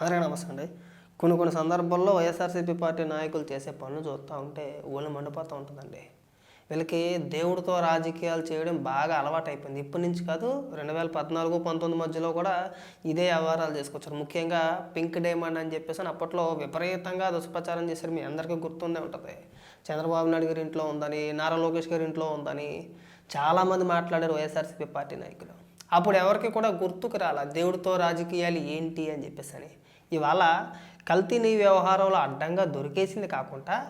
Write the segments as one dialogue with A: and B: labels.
A: అందరికీ నమస్తే అండి. కొన్ని కొన్ని సందర్భాల్లో వైఎస్ఆర్సీపీ పార్టీ నాయకులు చేసే పనులు చూస్తూ ఉంటే ఒళ్ళు మండిపోతూ ఉంటుందండి. వీళ్ళకి దేవుడితో రాజకీయాలు చేయడం బాగా అలవాటు అయిపోయింది ఇప్పటి నుంచి కాదు రెండు వేల పద్నాలుగు పంతొమ్మిది మధ్యలో కూడా ఇదే వ్యవహారాలు చేసుకొచ్చారు. ముఖ్యంగా పింక్ డైమండ్ అని చెప్పేసి అని అప్పట్లో విపరీతంగా దుష్ప్రచారం చేశారు. మీ అందరికీ గుర్తుండే ఉంటుంది. చంద్రబాబు నాయుడు గారి ఇంట్లో ఉందని నారా లోకేష్ గారి ఇంట్లో ఉందని చాలామంది మాట్లాడారు వైఎస్ఆర్సీపీ పార్టీ నాయకులు. అప్పుడు ఎవరికి కూడా గుర్తుకు రాలా దేవుడితో రాజకీయాలు ఏంటి అని చెప్పేసి అని. ఇవాళ కల్తీ నీ వ్యవహారంలో అడ్డంగా దొరికేసింది కాకుండా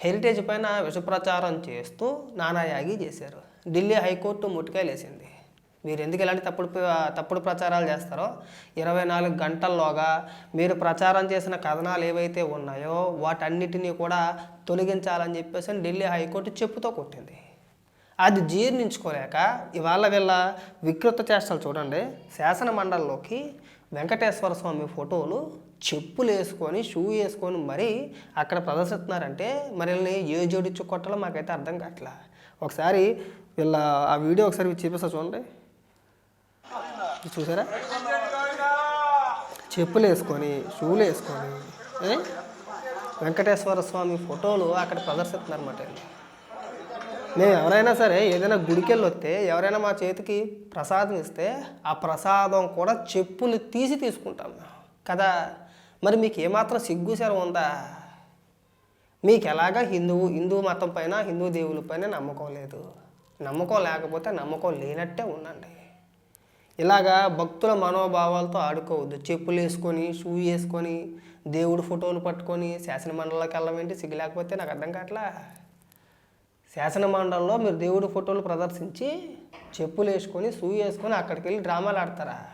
A: హెరిటేజ్ పైన విషప్రచారం చేస్తూ నానాయాగి చేశారు. ఢిల్లీ హైకోర్టు ముట్టుకాయలేసింది మీరు ఎందుకు ఇలాంటి తప్పుడు తప్పుడు ప్రచారాలు చేస్తారో? ఇరవై నాలుగు గంటల్లోగా మీరు ప్రచారం చేసిన కథనాలు ఏవైతే ఉన్నాయో వాటన్నిటినీ కూడా తొలగించాలని చెప్పేసి ఢిల్లీ హైకోర్టు చెప్పుతో కొట్టింది. అది జీర్ణించుకోలేక ఇవాళ వీళ్ళ వికృత చేష్టలు చూడండి. శాసన మండలిలోకి వెంకటేశ్వర స్వామి ఫోటోలు చెప్పులు వేసుకొని షూ వేసుకొని మరీ అక్కడ ప్రదర్శిస్తున్నారంటే మరి వీళ్ళని ఏ జోడించు కొట్టాలో మాకైతే అర్థం కావట్లా. ఒకసారి వీళ్ళ ఆ వీడియో ఒకసారి చూపిస్తా చూడండి. చూసారా? చెప్పులు వేసుకొని షూలు వేసుకొని వెంకటేశ్వర స్వామి ఫోటోలు అక్కడ ప్రదర్శిస్తున్నారు అన్నమాట వీళ్ళు. మేము ఎవరైనా సరే ఏదైనా గుడికి వస్తే ఎవరైనా మా చేతికి ప్రసాదం ఇస్తే ఆ ప్రసాదం కూడా చెప్పులు తీసి తీసుకుంటాం మేము. కదా? మరి మీకు ఏమాత్రం సిగ్గుసరం ఉందా? మీకు ఎలాగా హిందువు హిందూ మతం పైన హిందూ దేవుల పైన నమ్మకం లేదు. నమ్మకం లేకపోతే నమ్మకం లేనట్టే ఉండండి. ఇలాగా భక్తుల మనోభావాలతో ఆడుకోవద్దు. చెప్పులు వేసుకొని షూ వేసుకొని దేవుడు ఫోటోలు పట్టుకొని శాసన వెళ్ళమేంటి సిగ్గు లేకపోతే నాకు అర్థం కావట్లా? శాసన మండలంలో మీరు దేవుడి ఫోటోలు ప్రదర్శించి చెప్పులు వేసుకొని షూ వేసుకొని అక్కడికి వెళ్ళి డ్రామాలు ఆడతారా?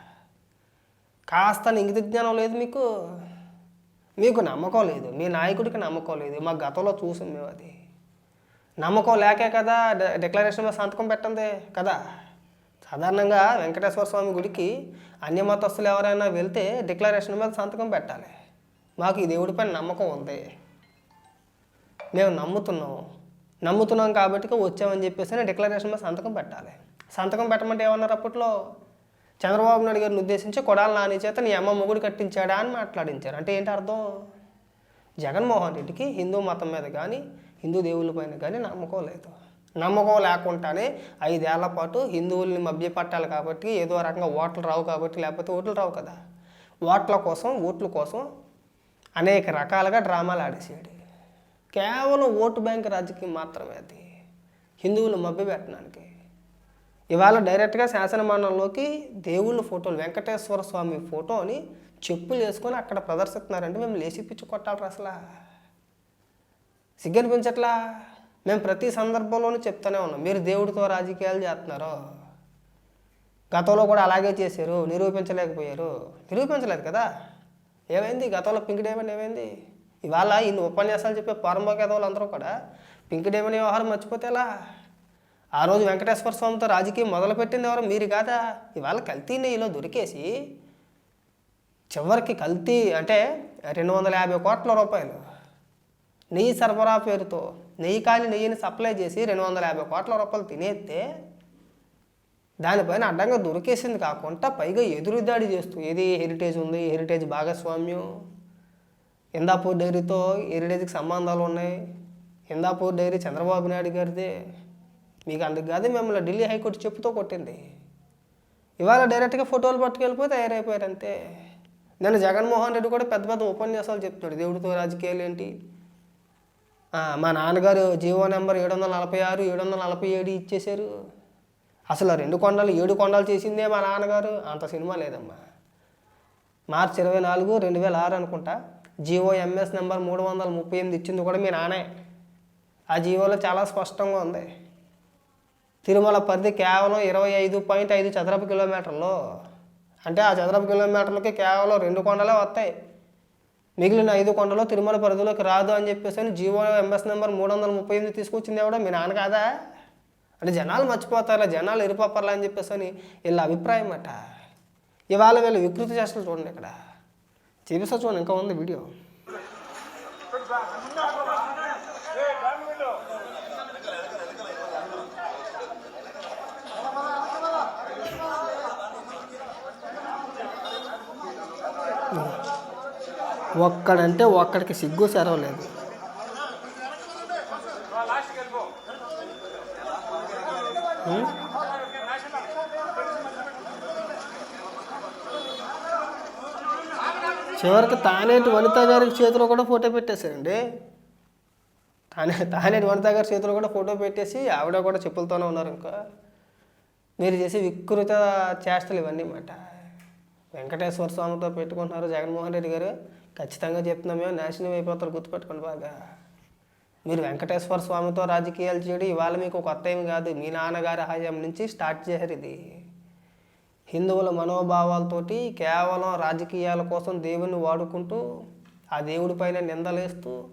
A: కాస్త ఇంగిత జ్ఞానం లేదు మీకు? మీకు నమ్మకం లేదు. మీ నాయకుడికి నమ్మకం లేదు. మా గతంలో చూసాం మేము అది. నమ్మకం లేకే కదా డిక్లరేషన్ మీద సంతకం పెట్టండి కదా? సాధారణంగా వెంకటేశ్వర స్వామి గుడికి అన్య మతస్థులు ఎవరైనా వెళ్తే డిక్లరేషన్ మీద సంతకం పెట్టాలి. మాకు ఈ దేవుడిపైన నమ్మకం ఉంది. మేము నమ్ముతున్నాం. నమ్ముతున్నాం కాబట్టి వచ్చామని చెప్పేసి డిక్లరేషన్ మీద సంతకం పెట్టాలి. సంతకం పెట్టమంటే ఏమన్నారు అప్పట్లో? చంద్రబాబు నాయుడు గారిని ఉద్దేశించి కొడాల నాని చేత నీ అమ్మ మొగుడు కట్టించాడా అని మాట్లాడించారు. అంటే ఏంటి అర్థం? జగన్మోహన్ రెడ్డికి హిందూ మతం మీద కానీ హిందూ దేవుళ్ళ పైన కానీ నమ్మకం లేదు. నమ్మకం లేకుండానే ఐదేళ్ళ పాటు హిందువుల్ని మభ్యపట్టాలి కాబట్టి ఏదో రకంగా ఓట్లు రావు కాబట్టి లేకపోతే ఓట్లు రావు కదా. ఓట్ల కోసం ఓట్ల కోసం అనేక రకాలుగా డ్రామాలు ఆడేసాడు కేవలం ఓటు బ్యాంక్ రాజకీయం మాత్రమే అది. హిందువులు మభ్యపెట్టడానికి. ఇవాళ డైరెక్ట్గా శాసనమానంలోకి దేవుళ్ళ ఫోటోలు వెంకటేశ్వర స్వామి ఫోటోని చెప్పులు వేసుకొని అక్కడ ప్రదర్శిస్తున్నారంటే మేము లేచి పిచ్చి కొట్టాలి అసలు. సిగ్గనిపించట్లా? మేము ప్రతి సందర్భంలోనూ చెప్తూనే ఉన్నాం. మీరు దేవుడితో రాజకీయాలు చేస్తున్నారు? గతంలో కూడా అలాగే చేశారు నిరూపించలేకపోయారు. నిరూపించలేదు కదా? ఏమైంది? గతంలో పింక్ ఏమైంది? ఇవాళ ఇన్ని ఉపన్యాసాలు చెప్పే పారంభకేదవులు అందరూ కూడా పింక్ డేమన్ వ్యవహారం మర్చిపోతే ఎలా? ఆ రోజు వెంకటేశ్వర స్వామితో రాజకీయం మొదలుపెట్టింది ఎవరు? మీరు కాదా? ఇవాళ కల్తీ నెయ్యిలో దొరికేసి చివరికి కల్తీ అంటే రెండు వందల యాభై కోట్ల రూపాయలు నెయ్యి సరఫరా పేరుతో నెయ్యి కాని నెయ్యిని సప్లై చేసి రెండు వందల యాభై కోట్ల రూపాయలు తినేస్తే దానిపైన అడ్డంగా దొరికేసింది కాకుండా పైగా ఎదురుదాడి చేస్తూ ఏది హెరిటేజ్ ఉంది హెరిటేజ్ భాగస్వామ్యం ఇందాపూర్ డైరీతో హెరిటేజ్కి సంబంధాలు ఉన్నాయి. ఇందాపూర్ డైరీ చంద్రబాబు నాయుడు గారిదే. మీకు అందుకు కాదు మిమ్మల్ని ఢిల్లీ హైకోర్టు చెప్పుతో కొట్టింది. ఇవాళ డైరెక్ట్గా ఫోటోలు పట్టుకెళ్ళిపోయి తయారైపోయారు అంతే. నేను జగన్మోహన్ రెడ్డి కూడా పెద్ద పెద్ద ఉపన్యాసాలు చెప్తున్నాడు. దేవుడితో రాజకీయాలు ఏంటి? మా నాన్నగారు జీవో నెంబర్ ఏడు వందల నలభై ఆరు ఏడు వందల నలభై ఏడు ఇచ్చేశారు. అసలు రెండు కొండలు ఏడు కొండలు చేసిందే మా నాన్నగారు? అంత సినిమా లేదమ్మా. మార్చి ఇరవై నాలుగు రెండు వేల ఆరు అనుకుంటా. జీవో ఎంఎస్ నెంబర్ మూడు వందల ముప్పై ఎనిమిది ఇచ్చింది కూడా మీ నానే. ఆ జీవోలో చాలా స్పష్టంగా ఉంది. తిరుమల పరిధి కేవలం ఇరవై ఐదు పాయింట్ ఐదు చదరపు కిలోమీటర్లు. అంటే ఆ చదరపు కిలోమీటర్లకి కేవలం రెండు కొండలే వస్తాయి. మిగిలిన ఐదు కొండలు తిరుమల పరిధిలోకి రాదు అని చెప్పేసి అని జీవో ఎంఎస్ నెంబర్ మూడు వందల ముప్పై ఎనిమిది తీసుకొచ్చింది కూడా మీ నాన్న కాదా? అంటే జనాలు మర్చిపోతారా జనాలు ఇరుపప్పర్లా అని చెప్పేసి అని వీళ్ళ అభిప్రాయం అట. ఇవాళ వీళ్ళు వికృతి చేష్టలు చూడండి ఇక్కడ. చూపిస్తా చూడండి ఇంకా ఉంది వీడియో. ఒక్కడంటే ఒక్కడికి సిగ్గు సెరవలేదు ఉం? చివరికి తానేటి వనిత గారి చేతిలో కూడా ఫోటో పెట్టేశారండి. తానే తానేటి వనిత గారి చేతిలో కూడా ఫోటో పెట్టేసి ఆవిడ కూడా చెప్పులతోనే ఉన్నారు ఇంకా. మీరు చేసే వికృత చేష్టలు ఇవన్నీ మాట వెంకటేశ్వర స్వామితో పెట్టుకుంటున్నారు జగన్మోహన్ రెడ్డి గారు. ఖచ్చితంగా చెప్తున్నాం మేము నాశనం అయిపోతారు గుర్తుపెట్టుకోండి బాగా. మీరు వెంకటేశ్వర స్వామితో రాజకీయాలు చేయడం ఇవాళ మీకు కొత్త ఏమి కాదు. మీ నాన్నగారి హయాం నుంచి స్టార్ట్ చేశారు ఇది. హిందువుల మనోభావాలతోటి కేవలం రాజకీయాల కోసం దేవుణ్ణి వాడుకుంటూ ఆ దేవుడి పైన నిందలేస్తూ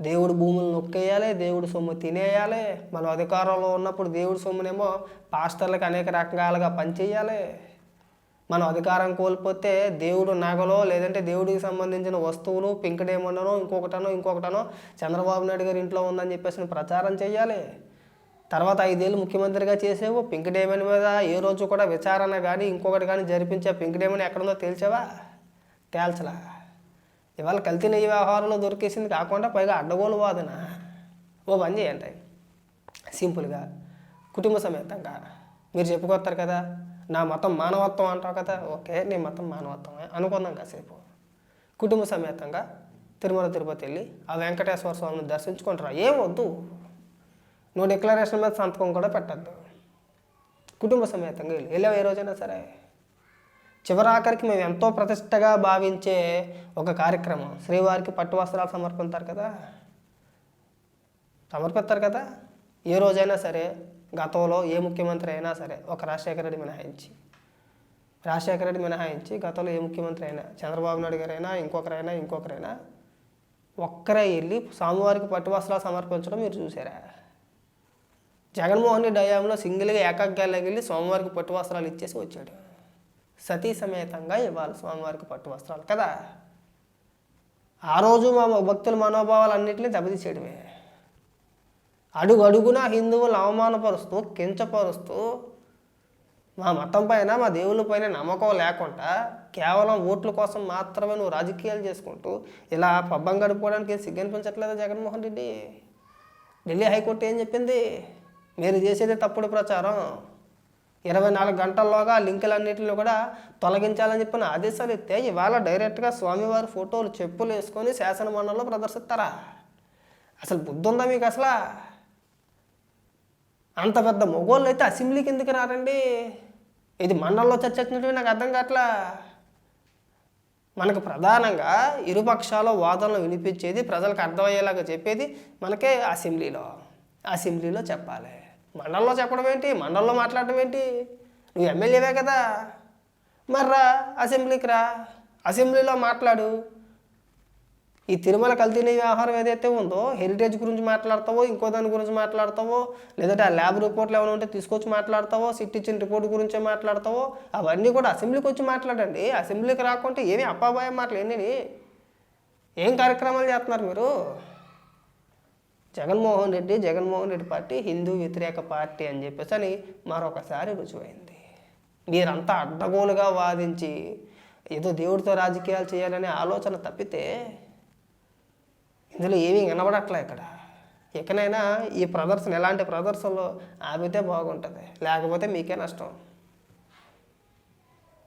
A: దేవుడు భూములు నొక్కేయాలి దేవుడి సొమ్ము తినేయాలి. మనం అధికారంలో ఉన్నప్పుడు దేవుడి సొమ్మునేమో పాస్టర్లకు అనేక రకాలుగా పనిచేయాలి. మనం అధికారం కోల్పోతే దేవుడు నగలో లేదంటే దేవుడికి సంబంధించిన వస్తువులు పింకడేమన్ననో ఇంకొకటనో ఇంకొకటనో చంద్రబాబు నాయుడు గారి ఇంట్లో ఉందని చెప్పేసి ప్రచారం చేయాలి. తర్వాత ఐదేళ్ళు ముఖ్యమంత్రిగా చేసేవు. పింక్ డేమన్ మీద ఏ రోజు కూడా విచారణ కానీ ఇంకొకటి కానీ జరిపించే పింక్ డేమన్ ఎక్కడుందో తేల్చావా? తేల్చలా. ఇవాళ కల్తీ నెయ్యి వ్యవహారంలో దొరికేసింది కాకుండా పైగా అడ్డగోలు వాదన. ఓ పని చేయండి. సింపుల్గా. కుటుంబ సమేతంగా. మీరు చెప్పుకొస్తారు కదా నా మతం మానవత్వం అంటావు కదా ఓకే నీ మతం మానవత్వమే అనుకుందాం కాసేపు. కుటుంబ సమేతంగా తిరుమల తిరుపతి వెళ్ళి ఆ వెంకటేశ్వర స్వామిని దర్శించుకుంటారా? ఏం వద్దు. నువ్వు డిక్లరేషన్ మీద సంతకం కూడా పెట్టద్దు. కుటుంబ సమేతంగా వెళ్ళి. వెళ్ళావు ఏ రోజైనా సరే. చివరాఖరికి మేము ఎంతో ప్రతిష్టగా భావించే ఒక కార్యక్రమం. శ్రీవారికి పట్టు వస్త్రాలు సమర్పిస్తారు కదా. సమర్పిస్తారు కదా. ఏ రోజైనా సరే గతంలో ఏ ముఖ్యమంత్రి అయినా సరే ఒక రాజశేఖర రెడ్డి మినహాయించి రాజశేఖర రెడ్డి మినహాయించి గతంలో ఏ ముఖ్యమంత్రి అయినా చంద్రబాబు నాయుడు గారైనా ఇంకొకరైనా ఇంకొకరైనా ఒక్కరే వెళ్ళి స్వామివారికి పట్టు వస్త్రాలు సమర్పించడం మీరు చూసారా? జగన్మోహన్ రెడ్డి హయాంలో సింగిల్గా ఏకాగ్యాలకు వెళ్ళి స్వామివారికి పట్టు వస్త్రాలు ఇచ్చేసి వచ్చాడు. సతీ సమేతంగా ఇవ్వాలి స్వామివారికి పట్టు వస్త్రాలు కదా? ఆ రోజు మా భక్తుల మనోభావాలన్నింటినీ దెబ్బతీసేయడమే. అడుగు అడుగున హిందువులు అవమానపరుస్తూ కించపరుస్తూ మా మతం పైన మా దేవుళ్ళ పైన నమ్మకం లేకుండా కేవలం ఓట్ల కోసం మాత్రమే నువ్వు రాజకీయాలు చేసుకుంటూ ఇలా పబ్బం గడుపుకోవడానికి ఏం సిగ్గనిపించట్లేదా జగన్మోహన్ రెడ్డి? ఢిల్లీ హైకోర్టు ఏం చెప్పింది? మీరు చేసేది తప్పుడు ప్రచారం. ఇరవై నాలుగు గంటల్లోగా లింకులన్నింటిని కూడా తొలగించాలని చెప్పిన ఆదేశాలు ఇస్తే ఇవాళ డైరెక్ట్గా స్వామివారి ఫోటోలు చెప్పులు వేసుకొని శాసనమండలిలో ప్రదర్శిస్తారా? అసలు బుద్ధి ఉందా మీకు అసలు? అంత పెద్ద మొగోళ్ళు అయితే అసెంబ్లీకి ఎందుకు రారండి. ఇది మండలంలో చర్చ వచ్చినట్టు నాకు అర్థం కావట్లా? మనకు ప్రధానంగా ఇరుపక్షాల వాదనలు వినిపించేది ప్రజలకు అర్థమయ్యేలాగా చెప్పేది మనకే అసెంబ్లీలో. అసెంబ్లీలో చెప్పాలి. మండలంలో చెప్పడం ఏంటి? మండలంలో మాట్లాడడం ఏంటి? నువ్వు ఎమ్మెల్యేవే కదా. మర్రా అసెంబ్లీకి రా. అసెంబ్లీలో మాట్లాడు. ఈ తిరుమల కల్తీని వ్యవహారం ఏదైతే ఉందో హెరిటేజ్ గురించి మాట్లాడతావో ఇంకో దాని గురించి మాట్లాడతావో లేదంటే ఆ ల్యాబ్ రిపోర్ట్లు ఏమైనా ఉంటే తీసుకొచ్చి మాట్లాడతావో సిట్ ఇచ్చిన రిపోర్ట్ గురించే మాట్లాడతావో అవన్నీ కూడా అసెంబ్లీకి వచ్చి మాట్లాడండి. అసెంబ్లీకి రాకుంటే ఏమి అప్పాభాయం మాటలు ఏంటి ఏం కార్యక్రమాలు చేస్తున్నారు మీరు? జగన్మోహన్ రెడ్డి జగన్మోహన్ రెడ్డి పార్టీ హిందూ వ్యతిరేక పార్టీ అని చెప్పేసి అని మరొకసారి రుజువైంది. మీరంతా అడ్డగోలుగా వాదించి ఏదో దేవుడితో రాజకీయాలు చేయాలనే ఆలోచన తప్పితే ఇందులో ఏమీ కనబడట్లే ఇక్కడ? ఇకనైనా ఈ ప్రదర్శన ఎలాంటి ప్రదర్శనలో ఆపితే బాగుంటుంది లేకపోతే మీకే నష్టం.